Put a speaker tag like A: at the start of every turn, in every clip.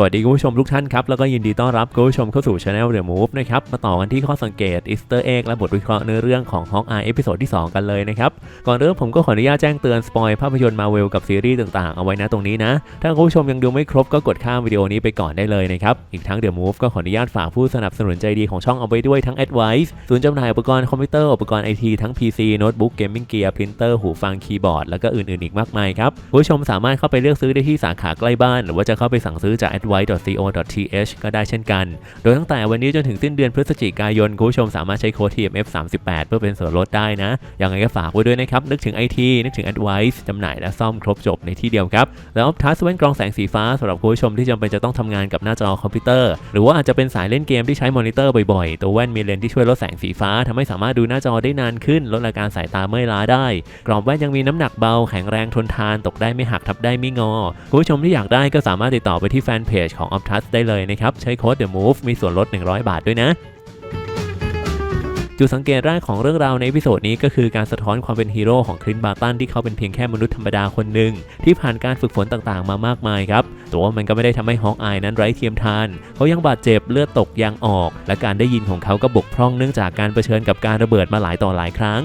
A: สวัสดีคุณผู้ชมทุกท่านครับ แล้วก็ยินดีต้อนรับคุณผู้ชมเข้าสู่ Channel The Move นะครับ มาต่อกันที่ข้อสังเกต Easter Egg และบทวิเคราะห์เนื้อเรื่องของ Hawkeye เอพิโซดที่ 2 กันเลยนะครับ ก่อนเริ่มผมก็ขออนุญาตแจ้งเตือนสปอยภาพยนตร์มาเวลกับซีรีส์ต่างๆ เอาไว้นะตรงนี้นะ ถ้าคุณผู้ชมยังดูไม่ครบก็กดข้ามวิดีโอนี้ไปก่อนได้เลยนะครับ อีกทั้ง The Move ก็ขออนุญาตฝากผู้สนับสนุนใจดีของช่องเอาไว้ด้วยทั้ง Advice ศูนย์จำหน่ายอุปกรณ์คอมพิวเตอร์อุปกรณ์ไอทีทั้ง PC โน้ตบุ๊กเกมมิ่งเกียร์พรินเตอร์หูฟังคีย์บอร์ดแล้วก็อื่นๆอีกมากมายครับผู้ชมสามารถเข้าไปเลือกซื้อได้ที่สาขาใกล้บ้านหรือว่าจะเข้าไปสั่งซื้อจาก advice.co.th ก็ได้เช่นกัน โดยตั้งแต่วันนี้จนถึงสิ้นเดือนพฤศจิกายนคุณผู้ชมสามารถใช้โค้ด TMF 38 เพื่อเป็นส่วนลดได้นะยังไงก็ฝากไว้ด้วยนะครับ นึกถึง IT นึกถึง Advice จำหน่ายและซ่อมครบจบในที่เดียวครับ แล้ว Optus แว่นกรองแสงสีฟ้าสำหรับคุณผู้ชมที่จำเป็นจะต้องทำงานกับหน้าจอคอมพิวเตอร์ หรือว่าอาจจะเป็นสายเล่นเกมที่ใช้มอนิเตอร์บ่อยๆ ตัวแว่นมีเลนที่ช่วยลดแสงสีฟ้าทำให้สามารถดูหน้าจอได้นานขึ้น ลดอาการสายตาเมื่อยล้าได้ กรอบแว่นยังมีน้ำหนักเบาแข็งแรงทนทาน ตกได้ไม่หักทับได้ไม่งอคุณผู้ชมที่อยากได้ก็สามารถติดต่อไปที่แฟนเพจของ Optus ได้เลยนะครับ ใช้โค้ด The Move มีส่วนลด 100 บาทด้วยนะจุดสังเกตแรกของเรื่องราวในพิโซดนี้ก็คือการสะท้อนความเป็นฮีโร่ของคลินบาร์ตันที่เขาเป็นเพียงแค่มนุษย์ธรรมดาคนหนึ่งที่ผ่านการฝึกฝนต่างๆ มามากมายครับแต่ว่ามันก็ไม่ได้ทำให้ฮอกอายนั้นไร้เทียมทาน เขายังบาดเจ็บเลือดตกยางออก และการได้ยินของเขาก็บกพร่องเนื่องจากการเผชิญกับการระเบิดมาหลายต่อหลายครั้ง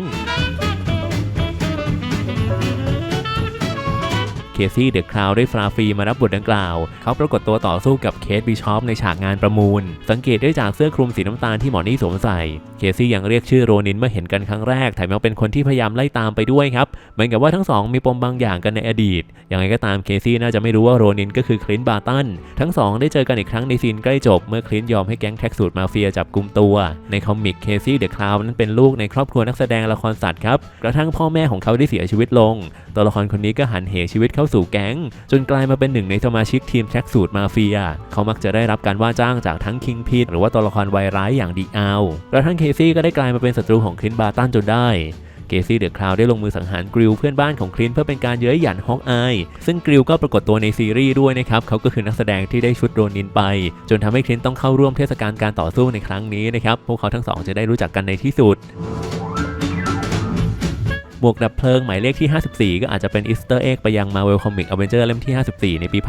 A: เคซี่เดอะคราวได้ฟราฟรีมารับบทดังกล่าว เขาปรากฏตัวต่อสู้กับเคสบิชอปในฉากงานประมูล สังเกตได้จากเสื้อคลุมสีน้ำตาลที่หมอนี่สวมใส่ เคซี่ยังเรียกชื่อโรนินเมื่อเห็นกันครั้งแรก แถมยังเป็นคนที่พยายามไล่ตามไปด้วยครับ เหมือนกับว่าทั้งสองมีปมบางอย่างกันในอดีตอย่างไรก็ตามเคซี่น่าจะไม่รู้ว่าโรนินก็คือคลินต์บาร์ตัน ทั้งสองได้เจอกันอีกครั้งในซีนใกล้จบ เมื่อคลินต์ยอมให้แก๊งแท็กสูตรมาเฟียจับกุมตัว ในคอมิกเคซี่เดอะคลาวนั้นเป็นลูกในครอบครัวนักแสดงละครสัตว์ครับ กระทั่งพ่อแม่ของเขาได้เสียชีวิตลง ตัวละครคนนี้ก็หันเหชีวิตเข้าาสู่แก๊ง จนกลายมาเป็นหนึ่งในสมาชิกทีมแท็กสูตรมาเฟีย เขามักจะได้รับการว่าจ้างจากทั้งคิงพีทหรือว่าตัวละครวายร้ายอย่างดีอาอกระทั่งเคซี่ก็ได้กลายมาเป็นศัตรูของคลินต์บาตันจนได้เกซี่เดอะคราวได้ลงมือสังหารกริลเพื่อนบ้านของคลินเพื่อเป็นการเย้ยหยันฮอกอายซึ่งกริลก็ปรากฏตัวในซีรีส์ด้วยนะครับ เขาก็คือนักแสดงที่ได้ชุดโรนินไป จนทำให้คลินต้องเข้าร่วมเทศกาลการต่อสู้ในครั้งนี้นะครับ พวกเขาทั้งสองจะได้รู้จักกันในที่สุด หมวกดับเพลิงหมายเลขที่ 54 ก็อาจจะเป็นอีสเตอร์เอ็กไปยัง Marvel Comic Avenger เล่มที่ 54 ในปี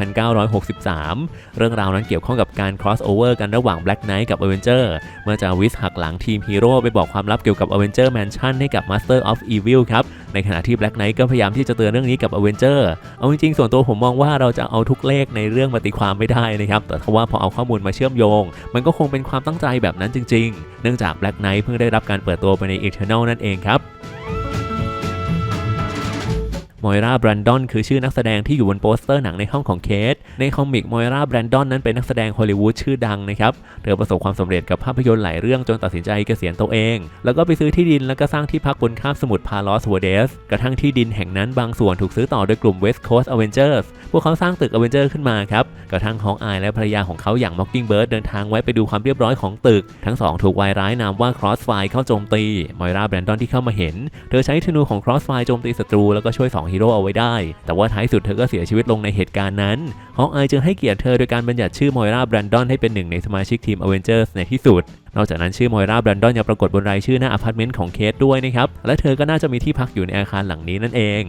A: 1963 เรื่องราวนั้นเกี่ยวข้องกับการ cross over กันระหว่าง Black Knight กับ Avenger เมื่อจาวิสหักหลังทีมฮีโร่ไปบอกความลับเกี่ยวกับ Avenger Mansion ให้กับ Master of Evil ครับ ในขณะที่ Black Knight ก็พยายามที่จะเตือนเรื่องนี้กับ Avenger เอาจริงๆส่วนตัวผมมองว่าเราจะเอาทุกเลขในเรื่องมาตีความไม่ได้นะครับ แต่ถ้าว่าพอเอาข้อมูลมาเชื่อมโยง มันก็คงเป็นความตั้งใจแบบนั้นจริง ๆ เนื่องจาก Black Knight เพิ่งได้รับการเปิดตัวไปใน Eternal นั่นเองครับ มอยราแบรนดอนคือชื่อนักแสดงที่อยู่บนโปสเตอร์หนังในห้องของเคสในคอมิกมอยราแบรนดอนนั้นเป็นนักแสดงฮอลลีวูดชื่อดังนะครับ เธอประสบความสำเร็จกับภาพยนตร์หลายเรื่องจนตัดสินใจเกษียณตัวเอง แล้วก็ไปซื้อที่ดินแล้วก็สร้างที่พักบนคาบสมุทรพาลอสวเดส กระทั่งที่ดินแห่งนั้นบางส่วนถูกซื้อต่อโดยกลุ่ม West Coast Avengers พวกเขาสร้างตึก Avenger ขึ้นมาครับ กระทั่งฮองอายและภรรยาของเขาอย่าง Mockingbird เดินทางไว้ไปดูความเรียบร้อยของตึก ทั้งสองถูกวายร้ายนามว่า Crossfire เข้าโจมตีมอยราแบรนดอนที่เข้ามาเห็น เธอใช้ธนูของ Crossfire โจมตีศัตรูแล้วก็ช่วย2ฮีโร่เอาไว้ได้ แต่ว่าท้ายสุดเธอก็เสียชีวิตลงในเหตุการณ์นั้นฮอกอายจึงให้เกียรติเธอโดยการบัญญัติชื่อมอยราแบรนดอนให้เป็นหนึ่งในสมาชิกทีมอเวนเจอร์สในที่สุดนอกจากนั้นชื่อมอยราแบรนดอนยังปรากฏบนรายชื่อหน้าอพาร์ตเมนต์ของเคสด้วยนะครับ และเธอก็น่าจะมีที่พักอยู่ในอาคารหลังนี้นั่นเอง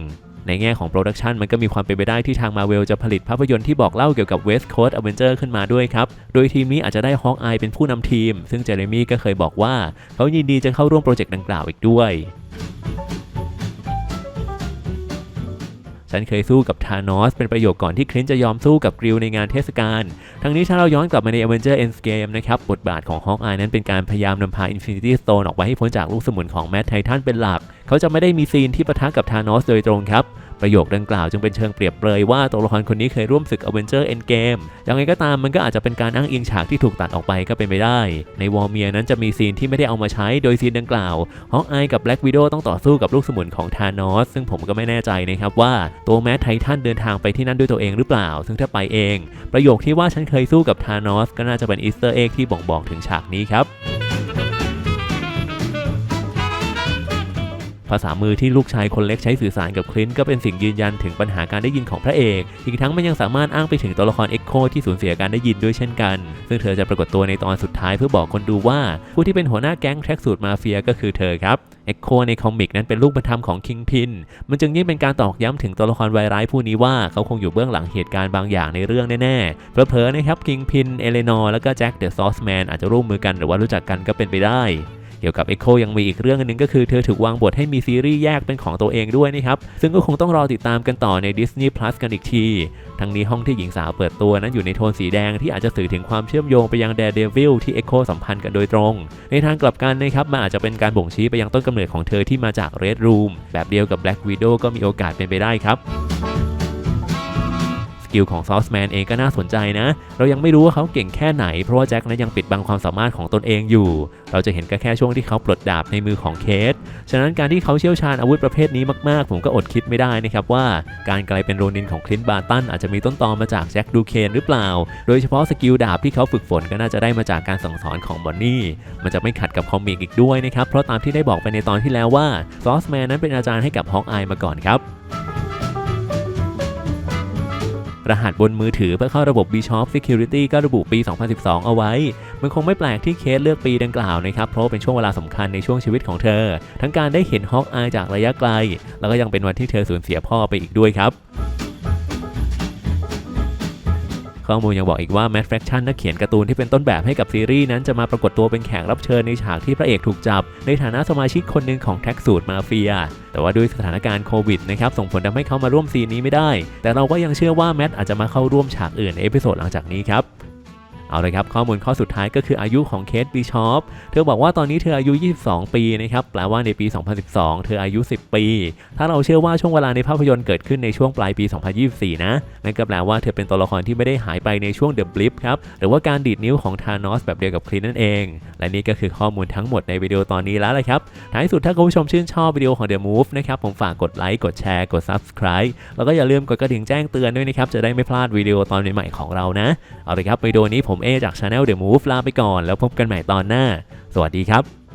A: ในแง่ของโปรดักชันมันก็มีความเป็นไปได้ที่ทางมาเวลจะผลิตภาพยนตร์ที่บอกเล่าเกี่ยวกับ West Coast Avenger ขึ้นมาด้วยครับ โดยทีมนี้อาจจะได้ฮอกอายเป็นผู้นำทีม ซึ่งเจเรมี่ก็เคยบอกว่า เขายินดีจะเข้าร่วมโปรเจกต์ดังกล่าวอีกด้วย ฉันเคยสู้กับธานอสเป็นประโยคก่อนที่คลินต์จะยอมสู้กับกริลในงานเทศกาล ทั้งนี้ถ้าเราย้อนกลับมาใน Avenger Endgame นะครับบทบาทของฮอกอายนั้นเป็นการพยายามนำพา Infinity Stone ออกไปให้พ้นจากลูกสมุนของแมทไททันเป็นหลัก เขาจะไม่ได้มีซีนที่ปะทะกับธานอสโดยตรงครับ ประโยคดังกล่าวจึงเป็นเชิงเปรียบเปรยว่าตัวละครคนนี้เคยร่วมศึก Avenger Endgame อย่างไรก็ตามมันก็อาจจะเป็นการอ้างอิงฉากที่ถูกตัดออกไปก็เป็นไปได้ ในวอร์เมียนั้นจะมีซีนที่ไม่ได้เอามาใช้โดยซีนดังกล่าวฮอกอายกับแบล็กวิด o w ต้องต่อสู้กับลูกสมุนของธานอสซึ่งผมก็ไม่แน่ใจนะครับว่าตัวแมทไททันเดินทางไปที่นั่นด้วยตัวเองหรือเปล่า ซึ่งถ้าไปเอง ประโยคที่ว่าฉันเคยสู้กับธานอสก็น่าจะเป็นอีสเตอร์เอ็กที่บ่งบอกถึงฉากนี้ครับ ภาษามือที่ลูกชายคนเล็กใช้สื่อสารกับคลินก็เป็นสิ่งยืนยันถึงปัญหาการได้ยินของพระเอก อีกทั้งมันยังสามารถอ้างไปถึงตัวละครเอ็กโคที่สูญเสียการได้ยินด้วยเช่นกัน ซึ่งเธอจะปรากฏตัวในตอนสุดท้ายเพื่อบอกคนดูว่า ผู้ที่เป็นหัวหน้าแก๊งแทร็กสูตรมาเฟียก็คือเธอครับเอ็กโคในคอมิกนั้นเป็นลูกบุญธรรมของคิงพิน มันจึงยิ่งเป็นการตอกย้ำถึงตัวละครวายร้ายผู้นี้ว่าเขาคงอยู่เบื้องหลังเหตุการณ์บางอย่างในเรื่องแน่ๆ เพลอๆนะครับคิงพิน เอเลนอร์ แล้วก็แจ็คเดอะซอสแมนอาจจะร่วมมือกันหรือว่ารู้จักกันก็เป็นไปได้ เกี่ยวกับ Echo ยังมีอีกเรื่องนึงก็คือเธอถูกวางบทให้มีซีรีส์แยกเป็นของตัวเองด้วยนะครับซึ่งก็คงต้องรอติดตามกันต่อใน Disney Plus กันอีกที ทั้งนี้ห้องที่หญิงสาวเปิดตัวนั้นอยู่ในโทนสีแดงที่อาจจะสื่อถึงความเชื่อมโยงไปยัง Daredevil ที่ Echo สัมพันธ์กันโดยตรง ในทางกลับกันนะครับมันอาจจะเป็นการบ่งชี้ไปยังต้นกำเนิดของเธอที่มาจาก Red Room แบบเดียวกับ Black Widow ก็มีโอกาสเป็นไปได้ครับ สกิลของซอสแมนเองก็น่าสนใจนะ เรายังไม่รู้ว่าเขาเก่งแค่ไหน เพราะว่าแจ็คนั้นยังปิดบังความสามารถของตนเองอยู่ เราจะเห็นก็แค่ช่วงที่เขาปลดดาบในมือของเคส ฉะนั้นการที่เขาเชี่ยวชาญอาวุธประเภทนี้มากๆ ผมก็อดคิดไม่ได้นะครับว่าการกลายเป็นโรนินของคลินต์บาร์ตันอาจจะมีต้นตอมาจากแจ็คดูเคนหรือเปล่า โดยเฉพาะสกิลดาบที่เขาฝึกฝนก็น่าจะได้มาจากการสั่งสอนของบอนนี่ มันจะไม่ขัดกับคอมิกอีกด้วยนะครับ เพราะตามที่ได้บอกไปในตอนที่แล้วว่าซอสแมนนั้นเป็นอาจารย์ให้กับฮอกอายมาก่อนครับ รหัสบนมือถือเพื่อเข้าระบบ Bishop Security ก็ระบุปี 2012 เอาไว้ มันคงไม่แปลกที่เคสเลือกปีดังกล่าวนะครับ เพราะเป็นช่วงเวลาสำคัญในช่วงชีวิตของเธอ ทั้งการได้เห็นฮอกอายจากระยะไกล แล้วก็ยังเป็นวันที่เธอสูญเสียพ่อไปอีกด้วยครับ ข้อมูลยังบอกอีกว่าแมดแฟคชั่นนักเขียนการ์ตูนที่เป็นต้นแบบให้กับซีรีส์นั้นจะมาปรากฏตัวเป็นแขกรับเชิญในฉากที่พระเอกถูกจับ ในฐานะสมาชิกคนหนึ่งของแท็กสูตรมาเฟีย แต่ว่าด้วยสถานการณ์โควิดนะครับส่งผลทำให้เขามาร่วมซีนนี้ไม่ได้ แต่เราก็ยังเชื่อว่าแมทอาจจะมาเข้าร่วมฉากอื่นในเอพิโซดหลังจากนี้ครับ เอาเลยครับข้อมูลข้อสุดท้ายก็คืออายุของเคทบีชอปเธอบอกว่าตอนนี้เธออายุ 22 ปีนะครับแปลว่าในปี 2012 เธออายุ 10 ปี ถ้าเราเชื่อว่าช่วงเวลาในภาพยนตร์เกิดขึ้นในช่วงปลายปี 2024 นะนั่นก็แปลว่าเธอเป็นตัวละครที่ไม่ได้หายไปในช่วงเดอะบลิปครับหรือว่าการดีดนิ้วของธานอสแบบเดียวกับคลินนั่นเอง และนี่ก็คือข้อมูลทั้งหมดในวิดีโอตอนนี้แล้วละครับท้ายสุดถ้าคุณผู้ชมชื่นชอบวิดีโอของ The Move นะครับผมฝากกดไลค์กดแชร์กด Subscribe แล้วก็อย่าลืมกดกระดิ่งแจ้งเตือนด้วยนะครับจะได้ไม่พลาดวิดีโอตอนใหม่ๆของเรานะเอาลยครับวิดีโอนี้ผมมเอจาก Channel The Move ลาไปก่อน แล้วพบกันใหม่ตอนหน้า สวัสดีครับ